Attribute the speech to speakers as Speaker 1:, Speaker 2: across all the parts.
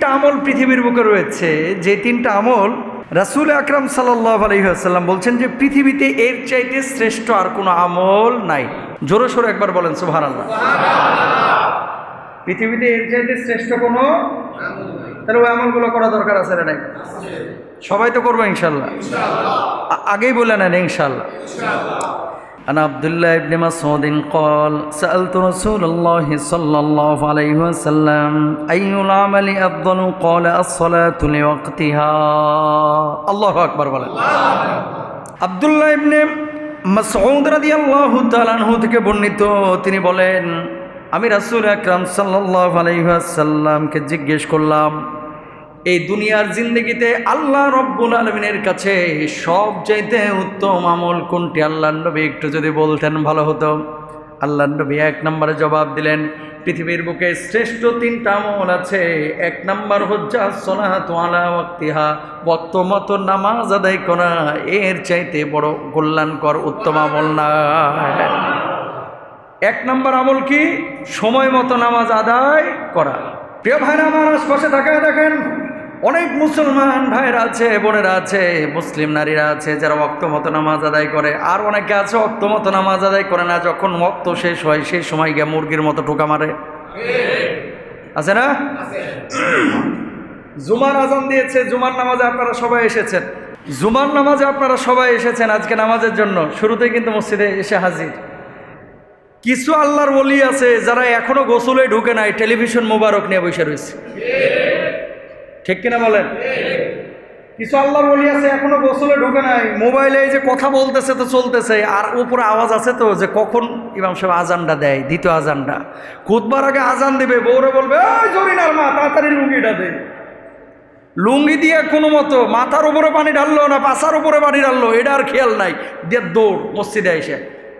Speaker 1: তিনটা আমল পৃথিবীর বুকে রয়েছে। যে তিনটা আমল রাসুল আকরাম আলহিহাসাল্লাম বলছেন যে, পৃথিবীতে এর চাইতে শ্রেষ্ঠ আর কোনো আমল নাই। জোরে সোরে একবার বলেন সুহান আল্লাহ পৃথিবীতে এর চাইতে শ্রেষ্ঠ কোনো তাহলে ওই আমলগুলো করা দরকার আছে না নাই? সবাই তো করব ইনশাল্লাহ। আগেই বলে নেন, ইনশাল্লাহ। عن عبد الله بن مسعود قال سألت رسول الله صلى الله عليه وسلم أي العمل أفضل قال الصلاة لوقتها الله أكبر বলে আব্দুল্লাহ ইবনে মাসউদ রাদিয়াল্লাহু তাআলা আনহু থেকে বর্ণিত তিনি বলেন আমি রাসূল আকরাম সাল্লাল্লাহু আলাইহি ওয়াসাল্লামকে জিজ্ঞেস করলাম এই দুনিয়ার জিন্দগিতে আল্লাহ রব্বুল আলমিনের কাছে সব চাইতে উত্তম আমল কোনটি? আল্লাহ নবী একটু যদি বলতেন ভালো হতো। আল্লাহ নবী এক নম্বরে জবাব দিলেন, পৃথিবীর বুকে শ্রেষ্ঠ তিনটা আমল আছে। এক নম্বর হচ্ছে সোনাহাতওয়ালা ওয়াক্তিহা। বক্ত মতো নামাজ আদায় করা, এর চাইতে বড় কল্যাণকর উত্তম আমল না। এক নম্বর আমল কি? সময় মতো নামাজ আদায় করা। প্রিয় ভাইরা আমার আশপাশে তাকায় দেখেন। অনেক মুসলমান ভাইরা আছে, বোনেরা আছে, মুসলিম নারীরা আছে, যারা অক্ত মতো নামাজ আদায় করে। আর অনেকে আছে অক্ত মতো নামাজ আদায় করে না, যখন মক্ত শেষ হয়, সেই সময় গিয়ে মুরগির মতো টোকা মারে। আছে না? জুমার আজান দিয়েছে, জুমার নামাজে আপনারা সবাই এসেছেন। জুমার নামাজে আপনারা সবাই এসেছেন আজকে নামাজের জন্য। শুরুতেই কিন্তু মসজিদে এসে হাজির। কিছু আল্লাহর বলি আছে, যারা এখনও গোসলে ঢুকে নাই, টেলিভিশন মোবারক নিয়ে বসে রয়েছে। ঠিক কিনা বলেন? কিছু আল্লাহ বলি আছে, এখনও গোসলে ঢুকে নাই। মোবাইলে এই যে কথা বলতেছে তো চলতেছে, আর উপরে আওয়াজ আছে তো যে কখন ইমাম সাহেব আজানটা দেয়, দ্বিতীয় আজানটা। খুদবার আগে আজান দিবে, বউরে বলবে ওই জরিনার মা, তাড়াতাড়ি লুঙ্গিটা দে। লুঙ্গি দিয়ে কোনো মতো মাথার উপরে পানি ঢাললো না, পাশার উপরে পানি ঢাললো, এটা আর খেয়াল নাই। দিয়ে দৌড়, মসজিদে এসে।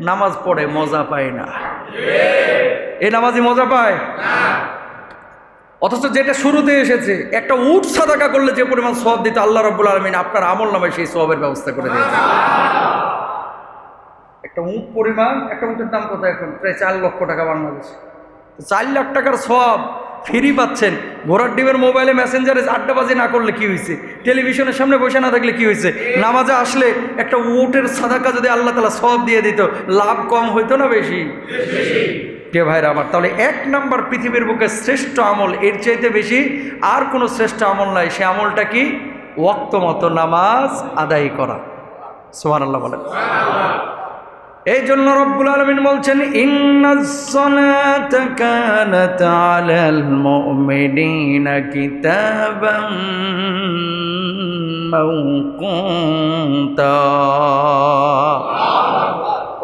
Speaker 1: নামাজ পড়ে, মজা পায় না। এই নামাজি মজা পায়? অথচ যেটা শুরুতে এসেছে, একটা উট সাদাকা করলে যে পরিমাণ সব দিতে আল্লাহ রব্বুল আলমিন, আপনার আমল নামে সেই সবের ব্যবস্থা করে দিয়েছে। একটা উট পরিমাণ, একটা উটের দাম কত এখন? প্রায় চার লক্ষ টাকা বাংলাদেশে। চার লাখ টাকার সব ফ্রি পাচ্ছেন। ঘোড়ার ডিমের মোবাইলে মেসেঞ্জারে আড্ডাবাজি না করলে কি হয়েছে? টেলিভিশনের সামনে বসে না থাকলে কি হয়েছে? নামাজে আসলে একটা উটের সাদাকা যদি আল্লাহ তালা সব দিয়ে দিত, লাভ কম হইতো না বেশি? কে ভাইরা আমার, তাহলে এক নম্বর পৃথিবীর বুকে শ্রেষ্ঠ আমল এর চাইতে বেশি আর কোনো শ্রেষ্ঠ আমল নাই। সে আমলটা কি? ওক্ত মতো নামাজ আদায় করা। সোহান আল্লাহ বলেন। এই জন্য রব্বুল আলমিন বলছেন কিতাবাম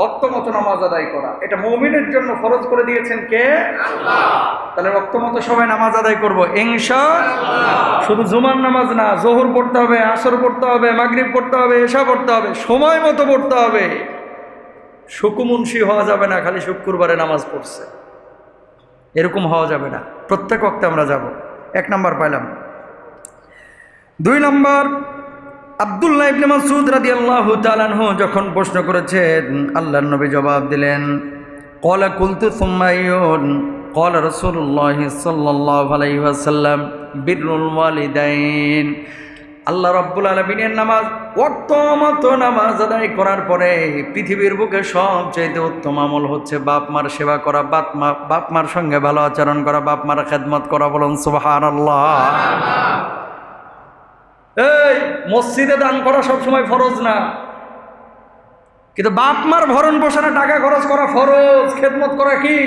Speaker 1: রক্তমত নামাজ আদায় করা। এটা মৌমিনের জন্য ফরজ করে দিয়েছেন কে? তাহলে রক্তমত সবাই নামাজ আদায় করব। শুধু জুমার নামাজ না জোহর পড়তে হবে আসর পড়তে হবে মাগরিব পড়তে হবে এসা পড়তে হবে সময় মতো পড়তে হবে। সুকুমুন্সি হওয়া যাবে না খালি শুক্রবারে নামাজ পড়ছে। এরকম হওয়া যাবে না। প্রত্যেক ওক্তে আমরা যাব। এক নাম্বার পাইলাম। দুই নম্বর আবদুল্লাহ ইবনে মাসুদ রাদিয়াল্লাহু তাআলাহু যখন প্রশ্ন করেছেন আল্লাহ নবী জবাব দিলেন ক্বালা কুলতু সুম্মা কল ওয়াসাল্লাম বিররুল ওয়ালিদাইন আল্লাহ রাব্বুল আলামিনের নামাজ, অর্থমত নামাজ আদায় করার পরে পৃথিবীর বুকে সবচাইতে উত্তম আমল হচ্ছে বাপ মার সেবা করা, বাপ মা, বাপ মার সঙ্গে ভালো আচরণ করা, বাপ মার খেদমত করা, বলুন সুবহানাল্লাহ। এই, মসজিদে দান করা সবসময় ফরজ না। কিন্তু বাপ মার ভরণ পোষণে টাকা খরচ করা ফরজ, খেদমত করা কি?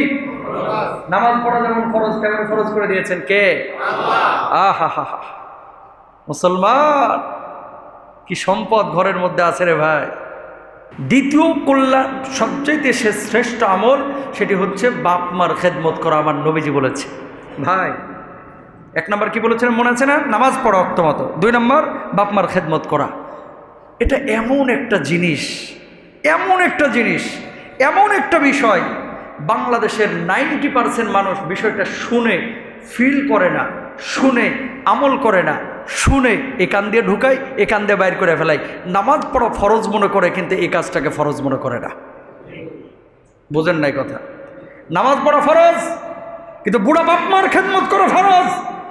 Speaker 1: নামাজ পড়া যেমন ফরজ, তেমন ফরজ করে দিয়েছেন কে? আহা হা হা মুসলমান, কি সম্পদ ঘরের মধ্যে আছে রে ভাই? দ্বিতীয় কল্যাণ সবচেয়ে সে শ্রেষ্ঠ আমল সেটি হচ্ছে বাপ মার খেদমত করা, আমার নবীজি বলেছে ভাই এক নম্বর কি বলেছেন মনে আছে না? নামাজ পড়া অক্তমত দুই নম্বর বাপমার খেদমত করা। এটা এমন একটা জিনিস, এমন একটা জিনিস, এমন একটা বিষয়, বাংলাদেশের নাইনটি পার্সেন্ট মানুষ বিষয়টা শুনে ফিল করে না, শুনে, আমল করে না, শুনে এ কান দিয়ে ঢুকায়, এ কান দিয়ে বাইর করে ফেলাই নামাজ পড়া ফরজ মনে করে, কিন্তু এই কাজটাকে ফরজ মনে করে না। বোঝেন নাই কথা? নামাজ পড়া ফরজ, কিন্তু বুড়া বাপমার খেদমত করা ফরজ।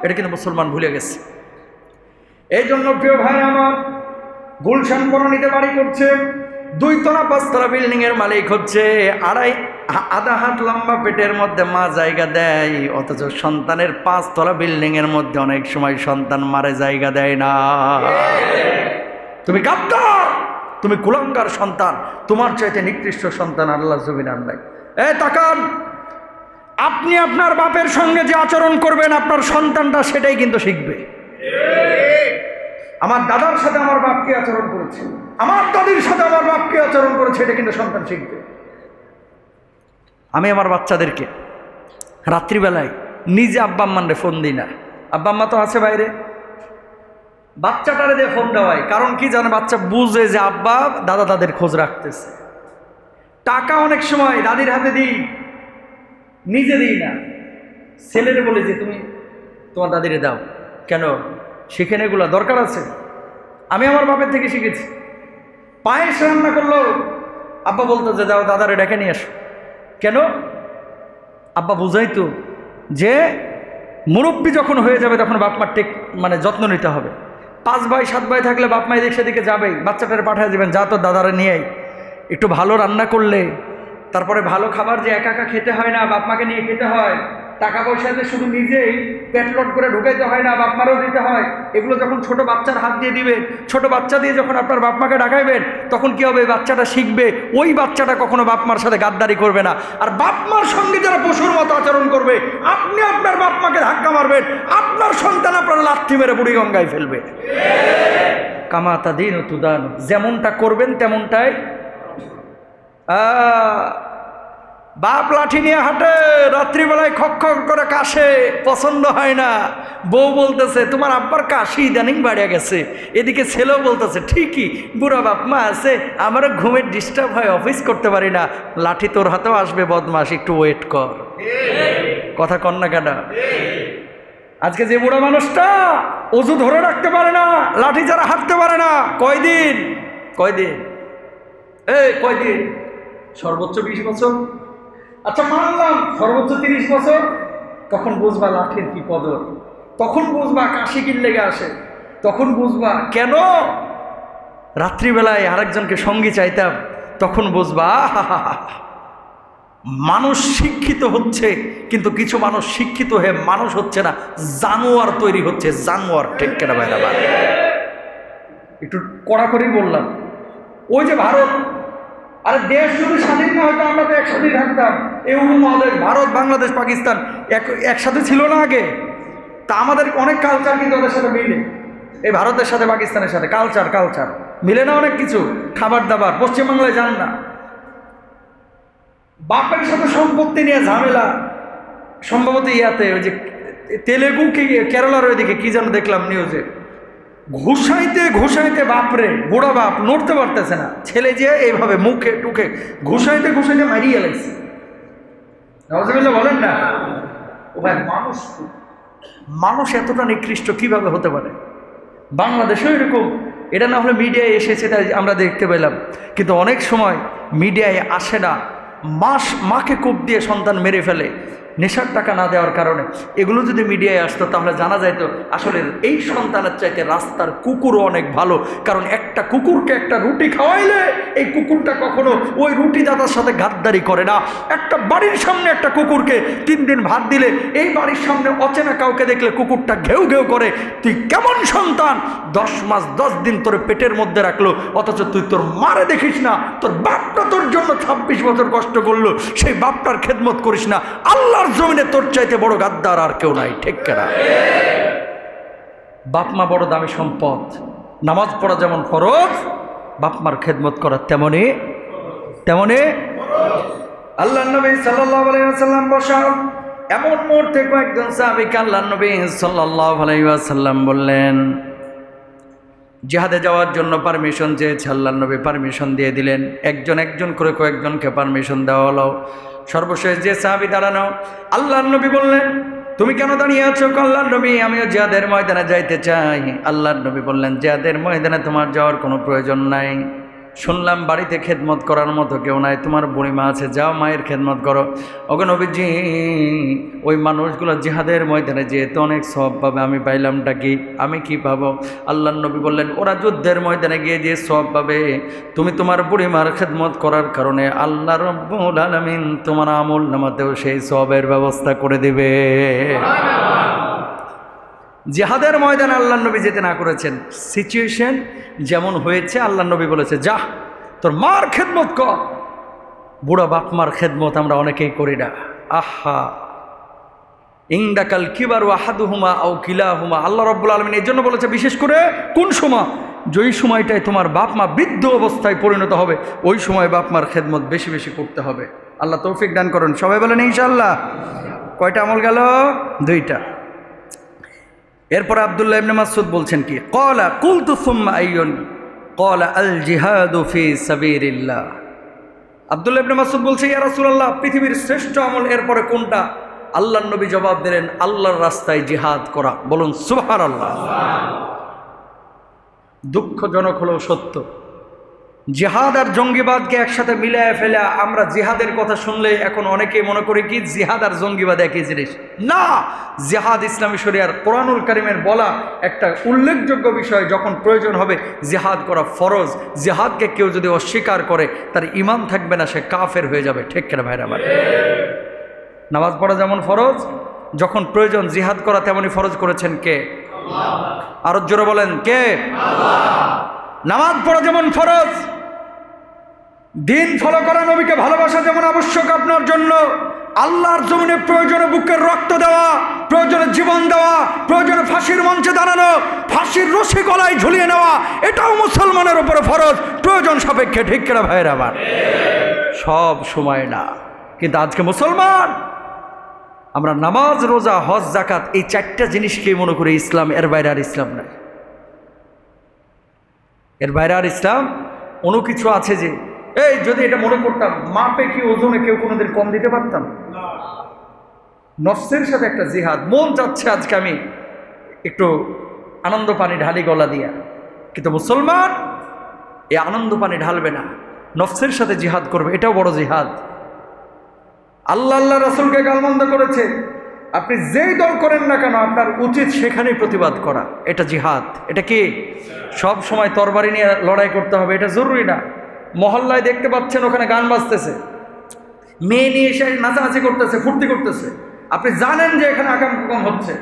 Speaker 1: এটা কিন্তু মুসলমান ভুলে গেছে। এই জন্য প্রিয় ভাই আমার গুলশান বনানীতে বাড়ি করছে। দুই তলা পাঁচতলা বিল্ডিং এর মালিক হচ্ছে আড়াই আধা হাত লম্বা পেটের মধ্যে মা জায়গা দেয়, অথচ সন্তানের পাঁচতলা বিল্ডিং এর মধ্যে অনেক সময় সন্তান মারে জায়গা দেয় না। তুমি গাদ্দার, তুমি কুলঙ্গার সন্তান, তোমার চাইতে নিকৃষ্ট সন্তান আল্লাহ জমিন আন্দায় এ তাকান আপনি আপনার বাপের সঙ্গে যে আচরণ করবেন, আপনার সন্তানটা সেটাই কিন্তু শিখবে। আমার দাদার সাথে আমার বাপকে আচরণ করেছে? আমার দাদির সাথে আমার বাপকে আচরণ করেছে, এটা কিন্তু সন্তান শিখবে। আমি আমার বাচ্চাদেরকে রাত্রিবেলায় নিজে আব্বা আম্মানরে ফোন দিই না। আব্বা আম্মা তো আছে বাইরে। বাচ্চাটারে দিয়ে ফোন দেওয়াই। কারণ কি জানে, বাচ্চা বুঝে যে আব্বা দাদা তাদের খোঁজ রাখতেছে। টাকা অনেক সময় দাদির হাতে দিই। নিজে দিই না। ছেলের বলে যে তুমি তোমার দাদিরে দাও। কেন? সেখানে এগুলো দরকার আছে? আমি আমার বাপের থেকে শিখেছি। পায়েস রান্না করল আব্বা বলতো যে, দাও, দাদারে ডেকে নিয়ে আসো কেন? আব্বা বুঝাইতো যে, মুরব্বী যখন হয়ে যাবে তখন বাপ মার টেক মানে যত্ন নিতে হবে। পাঁচ ভাই, সাত ভাই থাকলে বাপ মা এদিক সেদিকে যাবেই, বাচ্চাটারে পাঠিয়ে দেবেন, যা তো দাদারা নিয়েই। একটু ভালো রান্না করলে তারপরে ভালো খাবার যে একা একা খেতে হয় না, বাপ মাকে নিয়ে খেতে হয়, টাকা পয়সা যে শুধু নিজেই পেটলট করে ঢুকাইতে হয় না, বাপ মারও দিতে হয়, এগুলো যখন ছোট বাচ্চার হাত দিয়ে দিবেন ছোট বাচ্চা দিয়ে যখন আপনার বাপ মাকে ডাকাইবেন তখন কি হবে? বাচ্চাটা শিখবে, ওই বাচ্চাটা কখনো বাপ মার সাথে গাদ্দারি করবে না। আর বাপ মার সঙ্গে যারা পশুর মতো আচরণ করবে, আপনি আপনার বাপ মাকে ধাক্কা মারবেন, আপনার সন্তান আপনার লাথি মেরে বুড়ি গঙ্গায় ফেলবে। কামাতা দিন তুদান, যেমনটা করবেন তেমনটাই বাপ লাঠি নিয়ে হাঁটে, রাত্রিবেলায় খক করে কাশে, পছন্দ হয় না। বউ বলতেছে, তোমার আব্বার কাশি ইদানিং বাড়িয়ে গেছে। এদিকে ছেলেও বলতেছে, ঠিকই, বুড়া বাপ মা আছে, আমারও ঘুমের ডিস্টার্ব হয় অফিস করতে পারি না। লাঠি তোর হাতেও আসবে বদমাস একটু ওয়েট কর। কথা কর না কেন? আজকে যে বুড়া মানুষটা, অজু ধরে রাখতে পারে না, লাঠি যারা হাঁটতে পারে না। কয়দিন? কয়দিন? এই, কয়দিন? সর্বোচ্চ বিশ বছর? আচ্ছা মানলাম সর্বোচ্চ তিরিশ বছর। তখন বুঝবা লাঠির কি কদর। তখন বুঝবা কাশি লেগে আসে। তখন বুঝবা কেন? রাত্রিবেলায় আরেকজনকে সঙ্গী চাইতাম। তখন বুঝবা। মানুষ শিক্ষিত হচ্ছে, কিন্তু কিছু মানুষ শিক্ষিত হয়ে মানুষ হচ্ছে না। জানোয়ার তৈরি হচ্ছে, জানোয়ার ঠিক কেনা বাইরা একটু কড়াকড়ি বললাম। ওই যে ভারত আরে দেশ যদি স্বাধীন না হতো আমরা তো একসাথেই থাকতাম। এই উপমহাদেশ ভারত, বাংলাদেশ, পাকিস্তান এক, একসাথে ছিল না আগে। তা আমাদের অনেক কালচার কিন্তু ওদের সাথে মিলে। এই ভারতের সাথে, পাকিস্তানের সাথে। কালচার কালচার মিলে না অনেক কিছু। খাবার দাবার। পশ্চিমবাংলায় যান না। বাপের সাথে সম্পত্তি নিয়ে ঝামেলা। সম্ভবত ইয়াতে ওই যে তেলেগু কি, কেরালার ওইদিকে কী যেন দেখলাম নিউজে ঘুষাইতে ঘুষাইতে বাপরে, বুড়া বাপ, নড়তে পারতেছে না। ছেলে যে এইভাবে মুখে টুকে ঘুষাইতে ঘুষাইতে মারিয়ে লাগছে। বলেন না? ও ভাই, মানুষ মানুষ এতটা নিকৃষ্ট কীভাবে হতে পারে? বাংলাদেশেও এরকম। এটা না হলে মিডিয়ায় এসেছে, তাই আমরা দেখতে পেলাম। কিন্তু অনেক সময় মিডিয়ায় আসে না। মাস মাকে কূপ দিয়ে সন্তান মেরে ফেলে। নেশার টাকা না দেওয়ার কারণে। এগুলো যদি মিডিয়ায় আসতো, তাহলে জানা যাইতো, আসলে এই সন্তানের চাইতে রাস্তার কুকুরও অনেক ভালো। কারণ একটা কুকুরকে একটা রুটি খাওয়াইলে, এই কুকুরটা কখনো ওই রুটি দাদার সাথে গাদ্দারি করে না। একটা বাড়ির সামনে একটা কুকুরকে তিন দিন ভাত দিলে, এই বাড়ির সামনে অচেনা কাউকে দেখলে কুকুরটা ঘেউ ঘেউ করে, তুই কেমন সন্তান? দশ মাস, দশ দিন তোর পেটের মধ্যে রাখল, অথচ তুই তোর মারে দেখিস না। তোর বাপটা তোর জন্য ছাব্বিশ বছর কষ্ট করল, সেই বাপটার খেদমত করিস না। আল্লাহর জমিনে তোর চাইতে বড় গাদ্দার আর কেউ নাই, ঠিক কেনা? বাপ মা বড় দামি সম্পদ, নামাজ পড়া যেমন ফরজ বাপমার খেদমত করা তেমনি তেমনি আল্লাহ নবী সাল্লাল্লাহু আলাইহি ওয়াসাল্লাম বসা এমন মুহূর্তে কয়েকজন সাহাবীকে আল্লাহ নবী ওয়াসাল্লাম বললেন, জিহাদে যাওয়ার জন্য পারমিশন চেয়েছে আল্লাহ নবী পারমিশন দিয়ে দিলেন। একজন একজন করে কয়েকজনকে পারমিশন দেওয়া হলো। সর্বশেষ যে সাহাবি দাঁড়ানো আল্লাহ নবী বললেন, তুমি কেন দাঁড়িয়ে আছো আল্লাহ নবী? আমিও জিয়াদের ময়দানে যাইতে চাই। আল্লাহ নবী বললেন জিয়াদের ময়দানে তোমার যাওয়ার কোনো প্রয়োজন নাই। শুনলাম বাড়িতে খেদমত করার মতো কেউ নাই। তোমার বুড়িমা আছে, যাও মায়ের খেদমত করো। ওকে ওই মানুষগুলো জিহাদের ময়দানে যেহেতু অনেক সব পাবে, আমি পাইলামটা কি? আমি কি পাবো? আল্লাহ নবী বললেন, ওরা যুদ্ধের ময়দানে গিয়ে যে সব পাবে, তুমি তোমার বুড়িমার খেদমত করার কারণে আল্লাহ রব্বুল আলমিন তোমার আমল নামাতেও সেই সবের ব্যবস্থা করে দিবে। জেহাদের ময়দানে আল্লাহ নবী যেতে না করেছেন। সিচুয়েশন যেমন হয়েছে, আল্লাহ নবী বলেছে, যা, তোর মার খেদমত কর। বুড়া বাপ মার খেদমত আমরা অনেকেই করি না। আহা ইংদাকাল কিবার আহাদু হুমা ও কিলা হুমা আল্লাহ রব্বুল আলমিন এই জন্য বলেছে, বিশেষ করে কোন সময়? যেই সময়টায় তোমার বাপ মা বৃদ্ধ অবস্থায় পরিণত হবে, ওই সময় বাপ মার খেদমত বেশি বেশি করতে হবে। আল্লাহ তৌফিক দান করুন। সবাই বলেন ইনশাল্লাহ কয়টা আমল গেল? দুইটা। এরপর আবদুল্লাহ ইবনে মাসুদ বলছেন কি? কলা কুলতু সুম্মা আইয়ুন, কলা আল জিহাদু ফি সাবিরিল্লাহ আবদুল্লাহ ইবনে মাসুদ বলছে, ইয়া রাসূলুল্লাহ, পৃথিবীর শ্রেষ্ঠ আমল এরপরে কোনটা? আল্লাহর নবী জবাব দিলেন, আল্লাহর রাস্তায় জিহাদ করা। বলুন সুবহানাল্লাহ। দুঃখজনক হলেও সত্য। জিহাদ আর জঙ্গিবাদকে একসাথে মিলায় ফেলে আমরা জিহাদের কথা শুনলে এখন অনেকেই মনে করি কি জিহাদ আর জঙ্গিবাদ একই জিনিস? না! জিহাদ ইসলামী শরিয়ার কোরআনুল করিমের বলা একটা উল্লেখযোগ্য বিষয়, যখন প্রয়োজন হবে জিহাদ করা ফরজ। জিহাদকে কেউ যদি অস্বীকার করে, তার ইমান থাকবে না, সে কাফের হয়ে যাবে। ঠিক কেনা ভাইরা আমার? নামাজ পড়া যেমন ফরজ, যখন প্রয়োজন জিহাদ করা তেমনই ফরজ করেছেন কে? আরও জোরে বলেন, কে? নামাজ পড়া যেমন ফরজ, দিন ফলো করা নবীকে ভালোবাসা যেমন আবশ্যক আপনার জন্য, আল্লাহর জমিনে প্রয়োজনে বুকের রক্ত দেওয়া, প্রয়োজনে জীবন দেওয়া, প্রয়োজনে ফাঁসির মঞ্চে দাঁড়ানো, ফাঁসির রশি গলায় ঝুলিয়ে নেওয়া, এটাও মুসলমানের উপরে ফরজ, প্রয়োজন সাপেক্ষে, ঠিক কেনা ভাইয়ের আবার সব সময় না, কিন্তু আজকে মুসলমান, আমরা নামাজ, রোজা, হজ জাকাত এই চারটা জিনিসকেই মনে করি ইসলাম, এর বাইরে আর ইসলাম নাই। এর বাইরে আর ইসলাম অন্য কিছু আছে যে, এই যদি এটা মনে করতাম, মাপে কি ওজনে কেউ কোনোদিন কম দিতে পারতাম? নফসের সাথে একটা জিহাদ, মন চাচ্ছে আজকে আমি একটু আনন্দ পানি ঢালি গলা দিয়া। কিন্তু মুসলমান, এই আনন্দ পানি ঢালবে না, নফসের সাথে জিহাদ করবে, এটাও বড় জিহাদ। আল্লাহ আল্লাহ রসুলকে গালমন্দ করেছে। আপনি যেই দল করেন না কেন, আপনার উচিত সেখানেই প্রতিবাদ করা। এটা জিহাদ। এটা কি? সব সময় তরবারি নিয়ে লড়াই করতে হবে, এটা জরুরি না। মহল্লায় দেখতে পাচ্ছেন, ওখানে গান বাজতেছে। মেয়ে নিয়ে এসে নাচানাচি করতেছে, ফুর্তি করতেছে। আপনি জানেন যে এখানে আকাম কুকাম হচ্ছে।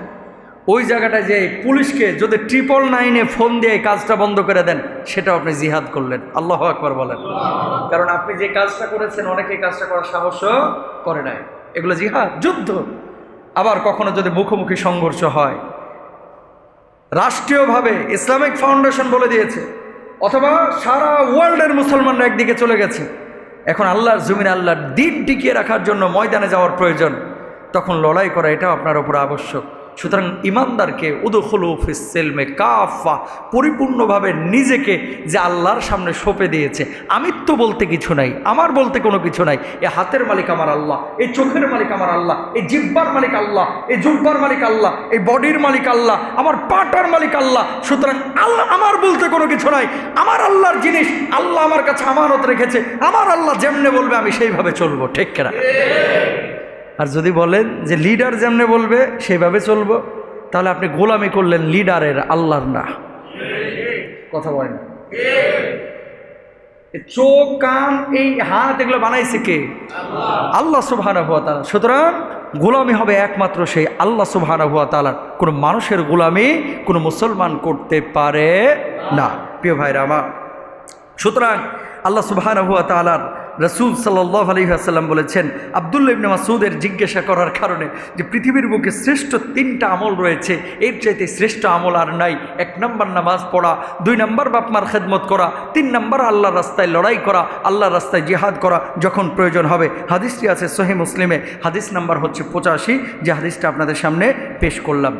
Speaker 1: ওই জায়গাটায় যে পুলিশকে যদি ট্রিপল নাইনে ফোন দিয়ে কাজটা বন্ধ করে দেন, সেটাও আপনি জিহাদ করলেন। আল্লাহ আকবার বলেন। কারণ আপনি যে কাজটা করেছেন অনেকে কাজটা করার সাহসও করে নাই। এগুলো জিহাদ, যুদ্ধ। আবার কখনো যদি মুখোমুখি সংঘর্ষ হয়। রাষ্ট্রীয়ভাবে ইসলামিক ফাউন্ডেশন বলে দিয়েছে, অথবা সারা ওয়ার্ল্ডের মুসলমানরা একদিকে চলে গেছে। এখন আল্লাহর জমিন, আল্লাহর দিন টিকিয়ে রাখার জন্য ময়দানে যাওয়ার প্রয়োজন। তখন লড়াই করা এটাও আপনার ওপর আবশ্যক। সুতরাং ইমানদারকে উদুখলু ফিসেলমে কাফা পরিপূর্ণভাবে নিজেকে যে আল্লাহর সামনে সঁপে দিয়েছে। আমিত্ব বলতে কিছু নাই, আমার বলতে কোনো কিছু নাই। এ হাতের মালিক আমার আল্লাহ এই চোখের মালিক আমার আল্লাহ এই জিব্বার মালিক আল্লাহ এই জুব্বার মালিক আল্লাহ এই বডির মালিক আল্লাহ, আমার পাটার মালিক আল্লাহ। সুতরাং আল্লাহ আমার বলতে কোনো কিছু নাই। আমার আল্লাহর জিনিস আল্লাহ আমার কাছে আমানত রেখেছে। আমার আল্লাহ যেমনে বলবে আমি সেইভাবে চলবো, ঠিক কেনা? আর যদি বলেন যে লিডার যেমনে বলবে সেইভাবে চলবো, তাহলে আপনি গোলামি করলেন লিডারের আল্লাহর না। কথা বলেন। চোখ, কান, এই হাত এগুলো বানাইছে কে? আল্লাহ সুবহানা হুয়া তালা সুতরাং গোলামি হবে একমাত্র সেই আল্লাহ সুবহানা হুয়া তালার কোনো মানুষের গোলামি কোনো মুসলমান করতে পারে না। প্রিয় ভাইরা আমার, সুতরাং আল্লাহ সুবহানা হুয়া তালার রসুল সাল্লাহ আলহিহাসাল্লাম বলেছেন আবদুল্লা ইবনে মাসুদের জিজ্ঞাসা করার কারণে যে পৃথিবীর বুকে শ্রেষ্ঠ তিনটা আমল রয়েছে, এর চাইতে শ্রেষ্ঠ আমল আর নাই। এক নম্বর নামাজ পড়া, দুই নম্বর বাপমার খেদমত করা, তিন নম্বর আল্লাহ রাস্তায় লড়াই করা আল্লাহ রাস্তায় জিহাদ করা যখন প্রয়োজন হবে। হাদিসটি আছে সহি মুসলিমে, হাদিস নাম্বার হচ্ছে পঁচাশি, যে হাদিসটা আপনাদের সামনে পেশ করলাম।